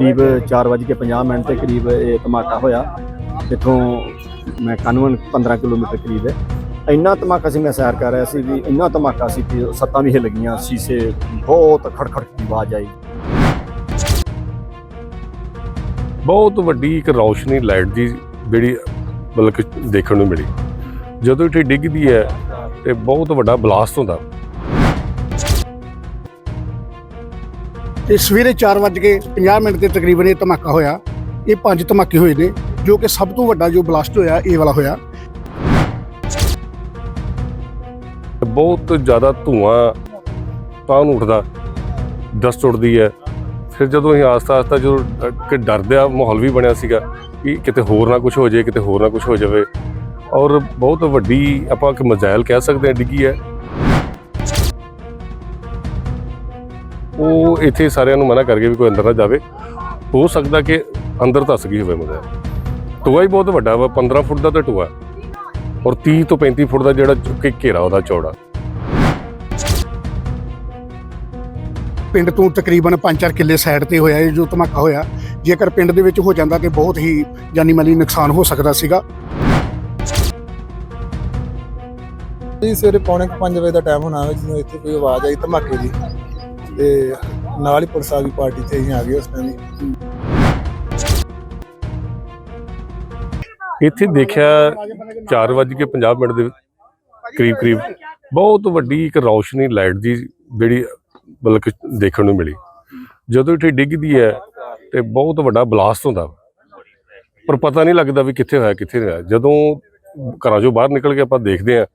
ਕਰੀਬ 4:50 ਮਿੰਟ ਦੇ ਕਰੀਬ ਇਹ ਧਮਾਕਾ ਹੋਇਆ। ਇੱਥੋਂ ਮੈਂ ਕਾਨੂੰਨ 15 ਕਿਲੋਮੀਟਰ ਕਰੀਬ ਹੈ। ਇੰਨਾ ਧਮਾਕਾ ਸੀ, ਮੈਂ ਸੈਰ ਕਰ ਰਿਹਾ ਸੀ ਵੀ ਇੰਨਾ ਧਮਾਕਾ ਸੀ ਕਿ ਸੱਤਾਂ ਵੀ ਹਿੱਲ ਗਈਆਂ, ਸ਼ੀਸ਼ੇ ਬਹੁਤ ਖੜਖੜ ਦੀ ਆਵਾਜ਼ ਆਈ। ਬਹੁਤ ਵੱਡੀ ਇੱਕ ਰੌਸ਼ਨੀ ਲਾਈਟ ਦੀ ਜਿਹੜੀ ਮਤਲਬ ਕਿ ਦੇਖਣ ਨੂੰ ਮਿਲੀ। ਜਦੋਂ ਇੱਥੇ ਡਿੱਗਦੀ ਹੈ ਤੇ ਬਹੁਤ ਵੱਡਾ ਬਲਾਸਟ ਹੁੰਦਾ। ਤੇ ਸਵੇਰੇ 4:50 ਮਿੰਟ ਤੇ ਤਕਰੀਬਨ ਇਹ ਧਮਾਕਾ ਹੋਇਆ। ਇਹ ਪੰਜ ਧਮਾਕੇ ਹੋਏ ਨੇ ਜੋ ਕਿ ਸਭ ਤੋਂ ਵੱਡਾ ਜੋ ਬਲਾਸਟ ਹੋਇਆ ਇਹ ਵਾਲਾ ਹੋਇਆ। ਬਹੁਤ ਜ਼ਿਆਦਾ ਧੂਆਂ ਤਾਂ ਨੂੰ ਉੱਠਦਾ ਦਸਤ ਉੱਡਦੀ ਹੈ। ਫਿਰ ਜਦੋਂ ਅਸੀਂ ਆਸਤਾ ਆਸਤਾ ਜਦੋਂ ਅ, ਕਿ ਡਰਦਿਆ ਮਾਹੌਲ ਵੀ ਬਣਿਆ ਸੀਗਾ ਕਿ ਕਿਤੇ ਹੋਰ ਨਾ ਕੁਝ ਹੋ ਜਾਏ ਕਿਤੇ ਹੋਰ ਨਾ ਕੁਝ ਹੋ ਜਾਵੇ। ਔਰ ਬਹੁਤ ਵੱਡੀ ਆਪਾਂ ਕਿ ਮਜ਼ਾਇਲ ਕਹਿ ਸਕਦੇ ਹਾਂ ਡਿੱਗੀ ਹੈ। ਉਹ ਇੱਥੇ ਸਾਰਿਆਂ ਨੂੰ ਮਨਾ ਕਰਕੇ ਵੀ ਕੋਈ ਅੰਦਰ ਨਾ ਜਾਵੇ। ਹੋ ਸਕਦਾ ਕਿ ਅੰਦਰ ਧੱਸ ਗਈ ਹੋਵੇ ਮਜ਼ਾਇਲ ਟੋਆ ਹੀ ਬਹੁਤ ਵੱਡਾ ਵਾ 15 ਫੁੱਟ ਦਾ ਤਾਂ ਟੋਆ। ਔਰ 30 ਤੋਂ 35 ਫੁੱਟ ਦਾ ਜਿਹੜਾ ਕਿ ਘੇਰਾ ਉਹਦਾ ਚੌੜਾ। ਪਿੰਡ ਤੋਂ ਤਕਰੀਬਨ 5-4 ਕਿੱਲੇ ਸਾਈਡ ਤੇ ਹੋਇਆ ਇਹ ਜੋ ਧਮਾਕਾ ਹੋਇਆ। ਜੇਕਰ ਪਿੰਡ ਦੇ ਵਿੱਚ ਹੋ ਜਾਂਦਾ ਤੇ ਬਹੁਤ ਹੀ ਜਾਨੀ ਮਾਲੀ ਨੁਕਸਾਨ ਹੋ ਸਕਦਾ ਸੀਗਾ। ਜੀ ਸਵੇਰੇ ਪੌਣੇ 5 ਵਜੇ ਦਾ ਟਾਈਮ ਹੋਣਾ ਹੈ ਜਦੋਂ ਇੱਥੇ ਕੋਈ ਆਵਾਜ਼ ਆਈ ਧਮਾਕੇ ਦੀ। ਤੇ ਨਾਲ ਹੀ ਪੁਲਿਸ ਆ ਗਈ, ਪਾਰਟੀ ਤੇ ਅਸੀਂ ਆ ਗਏ ਉਸ ਟਾਈਮ ਹੀ। ਇੱਥੇ ਦੇਖਿਆ 4:50 ਮਿੰਟ ਦੇ ਕਰੀਬ ਕਰੀਬ ਬਹੁਤ ਵੱਡੀ ਇੱਕ ਰੌਸ਼ਨੀ ਲਾਈਟ ਦੀ ਜਿਹੜੀ ਮਤਲਬ ਕਿ ਦੇਖਣ ਨੂੰ ਮਿਲੀ। ਜਦੋਂ ਇੱਥੇ ਡਿੱਗਦੀ ਹੈ ਤੇ ਬਹੁਤ ਵੱਡਾ ਬਲਾਸਟ ਹੁੰਦਾ। ਪਰ ਪਤਾ ਨਹੀਂ ਲੱਗਦਾ ਵੀ ਕਿੱਥੇ ਹੋਇਆ, ਕਿੱਥੇ ਨਹੀਂ ਹੋਇਆ। ਜਦੋਂ ਘਰਾਂ ਚੋਂ ਬਾਹਰ ਨਿਕਲ ਕੇ ਆਪਾਂ ਦੇਖਦੇ ਹਾਂ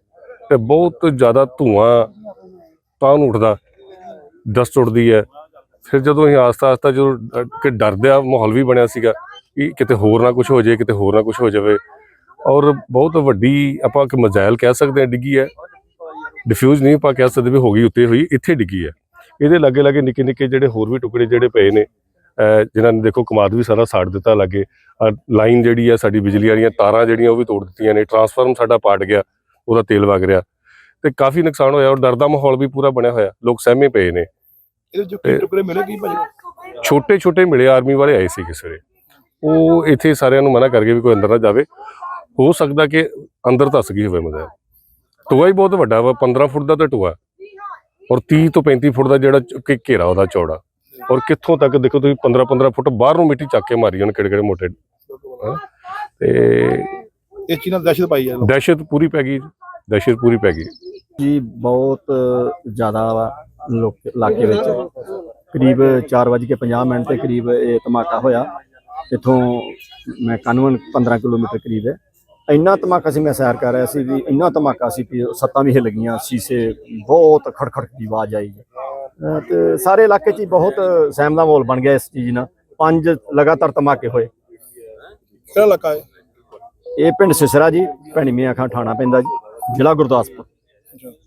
ਤੇ ਬਹੁਤ ਜ਼ਿਆਦਾ ਧੂਆਂ ਤਾਂ ਨੂੰ ਉੱਠਦਾ। ਡਸਟ ਉੱਡਦੀ ਹੈ। ਫਿਰ ਜਦੋਂ ਅਸੀਂ ਆਸਤਾ ਆਸਤਾ ਜਦੋਂ ਅ, ਕਿ ਡਰਦਿਆ ਮਾਹੌਲ ਵੀ ਬਣਿਆ ਸੀਗਾ ਕਿ ਕਿਤੇ ਹੋਰ ਨਾ ਕੁਝ ਹੋ ਜਾਏ ਕਿਤੇ ਹੋਰ ਨਾ ਕੁਝ ਹੋ ਜਾਵੇ। ਔਰ ਬਹੁਤ ਵੱਡੀ ਆਪਾਂ ਕਿ ਮਜ਼ਾਇਲ ਕਹਿ ਸਕਦੇ ਹਾਂ ਡਿੱਗੀ ਹੈ। ਡਿਫਿਊਜ਼ ਨਹੀਂ ਆਪਾਂ ਕਹਿ ਸਕਦੇ ਵੀ ਹੋ ਗਈ ਉੱਤੇ ਹੋਈ ਇੱਥੇ ਡਿੱਗੀ ਹੈ। ਇਹਦੇ ਲਾਗੇ ਲਾਗੇ ਨਿੱਕੇ ਨਿੱਕੇ ਜਿਹੜੇ ਹੋਰ ਵੀ ਟੁਕੜੇ ਜਿਹੜੇ ਪਏ ਨੇ ਅਹ ਜਿਨ੍ਹਾਂ ਨੇ ਦੇਖੋ ਕਮਾਦ ਵੀ ਸਾਰਾ ਸਾੜ ਦਿੱਤਾ ਲਾਗੇ। ਲਾਈਨ ਜਿਹੜੀ ਹੈ ਸਾਡੀ ਬਿਜਲੀ ਵਾਲੀਆਂ ਤਾਰਾਂ ਜਿਹੜੀਆਂ ਉਹ ਵੀ ਤੋੜ ਦਿੱਤੀਆਂ ਨੇ। ਟਰਾਂਸਫਾਰਮ ਸਾਡਾ ਪਾਟ ਗਿਆ ਉਹਦਾ ਤੇਲ ਵਗ ਰਿਹਾ। ਤੇ ਕਾਫੀ ਨੁਕਸਾਨ ਹੋਇਆ ਔਰ ਡਰ ਦਾ ਮਾਹੌਲ ਵੀ ਪੂਰਾ ਬਣਿਆ ਹੋਇਆ। ਲੋਕ ਸਹਿਮੇ ਪਏ ਨੇ। ਇਹਦੇ ਜੋ ਕੀ ਟੁਕੜੇ ਮਿਲੇ ਕੀ ਭਾਜੀ? ਛੋਟੇ ਛੋਟੇ ਮਿਲੇ ਆਰਮੀ ਵਾਲੇ ਆਏ ਸੀ ਕਿਸੇ ਵੇਲੇ ਉਹ ਇੱਥੇ ਸਾਰਿਆਂ ਨੂੰ ਮਨਾ ਕਰਕੇ ਵੀ ਕੋਈ ਅੰਦਰ ਨਾ ਜਾਵੇ। ਹੋ ਸਕਦਾ ਕਿ ਅੰਦਰ ਧੱਸ ਗਈ ਹੋਵੇ ਮਜ਼ਾਇਲ ਟੋਆ ਹੀ ਬਹੁਤ ਵੱਡਾ ਵਾ 15 ਫੁੱਟ ਦਾ ਤਾਂ ਟੋਆ। ਔਰ 30 ਤੋਂ 35 ਫੁੱਟ ਦਾ ਜਿਹੜਾ ਕਿ ਘੇਰਾ ਉਹਦਾ ਚੌੜਾ। ਔਰ ਕਿੱਥੋਂ ਤੱਕ ਦੇਖੋ ਤੁਸੀਂ 15 15 ਫੁੱਟ ਬਾਹਰ ਨੂੰ ਮਿੱਟੀ ਚੱਕ ਕੇ ਮਾਰੀ ਉਹਨੇ ਕਿਹੜੇ ਕਿਹੜੇ ਮੋਟੇ। ਤੇ ਇਹ ਚੀਜ਼ ਨਾਲ ਦਹਿਸ਼ਤ ਪਾਈ ਹੈ ਦਹਿਸ਼ਤ ਪੂਰੀ ਪੈ ਗਈ ਦਹਿਸ਼ਤ ਪੂਰੀ ਪੈ ਗਈ। ਜੀ ਬਹੁਤ ਜ਼ਿਆਦਾ ਵਾ ਲੋਕ ਇਲਾਕੇ ਵਿੱਚ। ਕਰੀਬ 4:50 ਮਿੰਟ ਦੇ ਕਰੀਬ ਇਹ ਧਮਾਕਾ ਹੋਇਆ। ਇੱਥੋਂ ਮੈਂ ਕਾਨੂੰਨ 15 ਕਿਲੋਮੀਟਰ ਕਰੀਬ ਹੈ। ਇੰਨਾ ਧਮਾਕਾ ਸੀ ਮੈਂ ਸੈਰ ਕਰ ਰਿਹਾ ਸੀ ਵੀ ਇੰਨਾ ਧਮਾਕਾ ਸੀ ਕਿ ਸੱਤਾਂ ਵੀ ਹਿੱਲ ਗਈਆਂ ਸ਼ੀਸ਼ੇ ਬਹੁਤ ਖੜਖੜ ਦੀ ਆਵਾਜ਼ ਆਈ। ਤੇ ਸਾਰੇ ਇਲਾਕੇ 'ਚ ਹੀ ਬਹੁਤ ਸਹਿਮ ਦਾ ਮਾਹੌਲ ਬਣ ਗਿਆ ਇਸ ਚੀਜ਼ ਨਾਲ। ਪੰਜ ਲਗਾਤਾਰ ਧਮਾਕੇ ਹੋਏ। ਕਿਹੜਾ ਇਲਾਕਾ ਹੈ? ਇਹ ਪਿੰਡ ਸਿਸਰਾ ਜੀ ਭੈਣੀ ਮੀਆਂ ਖਾਂ ਠਾਣਾ ਪੈਂਦਾ ਜੀ ਜ਼ਿਲ੍ਹਾ ਗੁਰਦਾਸਪੁਰ।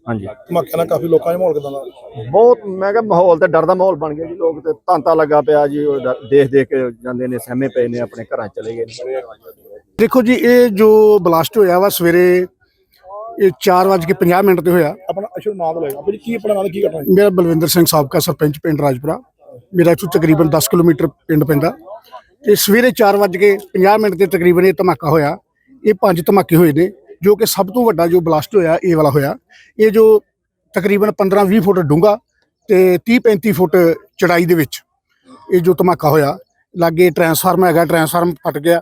ਹਾਂਜੀ। ਧਮਾਕੇ ਨਾਲ ਕਾਫੀ ਲੋਕਾਂ ਦੇ ਮਾਹੌਲ ਕਿਦਾਂ ਦਾ? ਬਹੁਤ ਮੈਂ ਕਿਹਾ ਮਾਹੌਲ ਤੇ ਡਰ ਦਾ ਮਾਹੌਲ ਬਣ ਗਿਆ ਜੀ ਲੋਕ ਤੇ ਤਾਂਤਾ ਲੱਗਾ ਪਿਆ ਜੀ ਉਹ ਡ- ਦੇਖ ਦੇਖ ਕੇ ਜਾਂਦੇ ਨੇ ਸਹਿਮੇ ਪਏ ਨੇ ਆਪਣੇ ਘਰਾਂ 'ਚ ਚਲੇ ਗਏ ਨੇ। ਦੇਖੋ ਜੀ ਇਹ ਜੋ ਬਲਾਸਟ ਹੋਇਆ ਵਾ ਸਵੇਰੇ ਇਹ 4:50 ਮਿੰਟ ਤੇ ਹੋਇਆ। ਆਪਣਾ ਅਸ਼ਰ ਨਾਮ ਲਏਗਾ ਭਾਜੀ ਕੀ ਆਪਣਾ ਨਾਮ ਕੀ ਕਰਨਾ ਹੈ ਮੇਰਾ ਬਲਵਿੰਦਰ ਸਿੰਘ ਸਾਬਕਾ ਸਰਪੰਚ ਪਿੰਡ ਰਾਜਪੁਰਾ। ਮੇਰਾ ਇੱਥੋਂ ਤਕਰੀਬਨ 10 ਕਿਲੋਮੀਟਰ ਪਿੰਡ ਪੈਂਦਾ। ਤੇ ਸਵੇਰੇ 4:50 ਮਿੰਟ ਤੇ ਤਕਰੀਬਨ ਇਹ ਧਮਾਕਾ ਹੋਇਆ। ਇਹ ਪੰਜ ਧਮਾਕੇ ਹੋਏ ਨੇ। ਜੋ ਕਿ ਸਭ ਤੋਂ ਵੱਡਾ ਜੋ ਬਲਾਸਟ ਹੋਇਆ, ਇਹ ਵਾਲਾ ਹੋਇਆ। ਇਹ ਜੋ ਤਕਰੀਬਨ 15-20 ਫੁੱਟ ਡੂੰਘਾ ਤੇ 30-35 ਫੁੱਟ ਚੜਾਈ ਦੇ ਵਿੱਚ ਇਹ ਜੋ ਧਮਾਕਾ ਹੋਇਆ, ਲਾਗੇ ਟਰਾਂਸਫਾਰਮ ਹੈਗਾ, ਟਰਾਂਸਫਾਰਮ ਫਟ ਗਿਆ,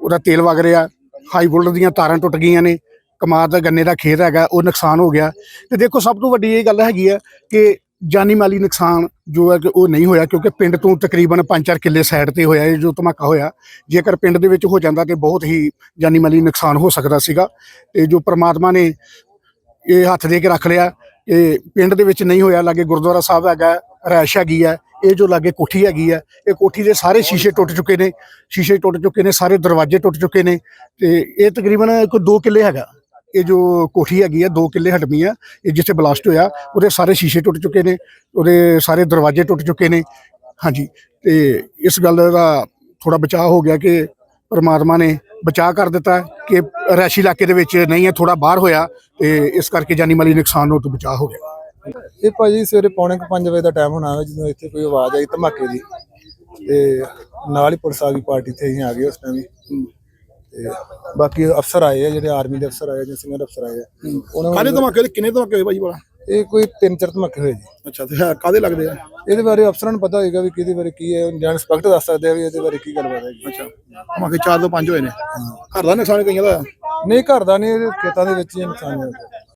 ਉਹਦਾ ਤੇਲ ਵਗ ਰਿਹਾ, ਹਾਈ ਵੋਲਟ ਦੀਆਂ ਤਾਰਾਂ ਟੁੱਟ ਗਈਆਂ ਨੇ, ਕਮਾਦ ਦਾ ਗੰਨੇ ਦਾ ਖੇਤ ਹੈਗਾ, ਉਹ ਨੁਕਸਾਨ ਹੋ ਗਿਆ। ਤੇ ਦੇਖੋ, ਸਭ ਤੋਂ ਵੱਡੀ ਇਹ ਗੱਲ ਹੈਗੀ ਹੈ ਕਿ ਜਾਨੀ ਮਾਲੀ ਨੁਕਸਾਨ ਜੋ ਹੈ ਕਿ ਉਹ ਨਹੀਂ ਹੋਇਆ, ਕਿਉਂਕਿ ਪਿੰਡ ਤੋਂ ਤਕਰੀਬਨ 5-4 ਕਿੱਲੇ ਸਾਈਡ ਤੇ ਹੋਇਆ ਇਹ ਜੋ ਧਮਾਕਾ ਹੋਇਆ। ਜੇਕਰ ਪਿੰਡ ਦੇ ਵਿੱਚ ਹੋ ਜਾਂਦਾ ਤੇ ਬਹੁਤ ਹੀ ਜਾਨੀ ਮਾਲੀ ਨੁਕਸਾਨ ਹੋ ਸਕਦਾ ਸੀਗਾ। ਤੇ ਜੋ ਪ੍ਰਮਾਤਮਾ ਨੇ ਇਹ ਹੱਥ ਦੇ ਕੇ ਰੱਖ ਲਿਆ, ਇਹ ਪਿੰਡ ਦੇ ਵਿੱਚ ਨਹੀਂ ਹੋਇਆ, ਲਾਗੇ ਗੁਰਦੁਆਰਾ ਸਾਹਿਬ ਹੈਗਾ, ਰੈਸ਼ ਹੈਗੀ ਹੈ, ਇਹ ਜੋ ਲਾਗੇ ਕੋਠੀ ਹੈਗੀ ਹੈ, ਇਹ ਕੋਠੀ ਦੇ ਸਾਰੇ ਸ਼ੀਸ਼ੇ ਟੁੱਟ ਚੁੱਕੇ ਨੇ, ਸ਼ੀਸ਼ੇ ਟੁੱਟ ਚੁੱਕੇ ਨੇ, ਸਾਰੇ ਦਰਵਾਜ਼ੇ ਟੁੱਟ ਚੁੱਕੇ ਨੇ, ਤੇ ਇਹ ਤਕਰੀਬਨ ਕੋਈ 2 ਕਿੱਲੇ ਹੈਗਾ। ਇਹ ਜੋ ਕੋਠੀ ਹੈਗੀ ਹੈ 2 ਕਿੱਲੇ ਹਟਮੀ ਆ, ਇਹ ਜਿੱਥੇ ਬਲਾਸਟ ਹੋਇਆ, ਉਹਦੇ ਸਾਰੇ ਸ਼ੀਸ਼ੇ ਟੁੱਟ ਚੁੱਕੇ ਨੇ, ਉਹਦੇ ਸਾਰੇ ਦਰਵਾਜ਼ੇ ਟੁੱਟ ਚੁੱਕੇ ਨੇ। ਹਾਂਜੀ, ਤੇ ਇਸ ਗੱਲ ਦਾ ਥੋੜਾ ਬਚਾਅ ਹੋ ਗਿਆ ਕਿ ਪਰਮਾਤਮਾ ਨੇ ਬਚਾਅ ਕਰ ਦਿੱਤਾ ਕਿ ਰੈਸ਼ੀ ਇਲਾਕੇ ਦੇ ਵਿੱਚ ਨਹੀਂ ਹੈ ਥੋੜਾ ਬਾਹਰ ਹੋਇਆ, ਤੇ ਇਸ ਕਰਕੇ ਜਾਨੀ ਮਾਲੀ ਨੁਕਸਾਨ ਹੋਣ ਤੋਂ ਬਚਾਅ ਹੋ ਗਿਆ। ਇਹ ਭਾਜੀ ਸਵੇਰੇ ਪੌਣੇ 5 ਵਜੇ ਦਾ ਟਾਈਮ ਹੋਣਾ ਹੈ ਜਦੋਂ ਇੱਥੇ ਕੋਈ ਆਵਾਜ਼ ਆਈ ਧਮਾਕੇ ਦੀ, ਤੇ ਨਾਲ ਹੀ ਪੁਲਿਸ ਆ ਗਈ, ਪਾਰਟੀ ਤੇ ਅਸੀਂ ਆ ਗਏ ਉਸ ਟਾਈਮ ਤੇ ਬਾਕੀ ਅਫਸਰ ਆਏ ਆ ਜਿਹੜੇ ਆਰਮੀ ਦੇ ਅਫਸਰ ਆਏ ਆ ਜਾਂ ਸੀਨੀਅਰ ਅਫਸਰ ਆਏ ਆ। ਉਹਨਾਂ ਕਾਹਦੇ ਨੂੰ ਧਮਾਕੇ ਹੋਏ? ਕਿੰਨੇ ਧਮਾਕੇ ਹੋਏ ਭਾਈ ਬੜਾ ਇਹ ਕੋਈ ਤਿੰਨ ਚਾਰ ਧਮਾਕੇ ਹੋਏ ਜੀ। ਅੱਛਾ ਤੇ ਹੈ ਕਾਹਦੇ ਲੱਗਦੇ ਆ? ਇਹਦੇ ਬਾਰੇ ਅਫਸਰਾਂ ਨੂੰ ਪਤਾ ਹੋਏਗਾ ਵੀ ਕਿਹਦੇ ਬਾਰੇ ਕੀ ਹੈ ਜਾਂ ਇੰਸਪੈਕਟਰ ਦੱਸ ਸਕਦੇ ਆ ਵੀ ਇਹਦੇ ਬਾਰੇ ਕੀ ਗੱਲਬਾਤ ਹੈ ਜੀ। ਅੱਛਾ ਧਮਾਕੇ 4 ਤੋਂ 5 ਹੋਏ ਨੇ। ਘਰ ਦਾ ਨੁਕਸਾਨ ਕਈਆਂ ਦਾ ਹੋਇਆ। ਨਹੀਂ ਘਰ ਦਾ ਨਹੀਂ ਇਹਦੇ ਖੇਤਾਂ ਦੇ ਵਿੱਚ ਹੀ ਨੁਕਸਾਨ ਹੋਇਆ।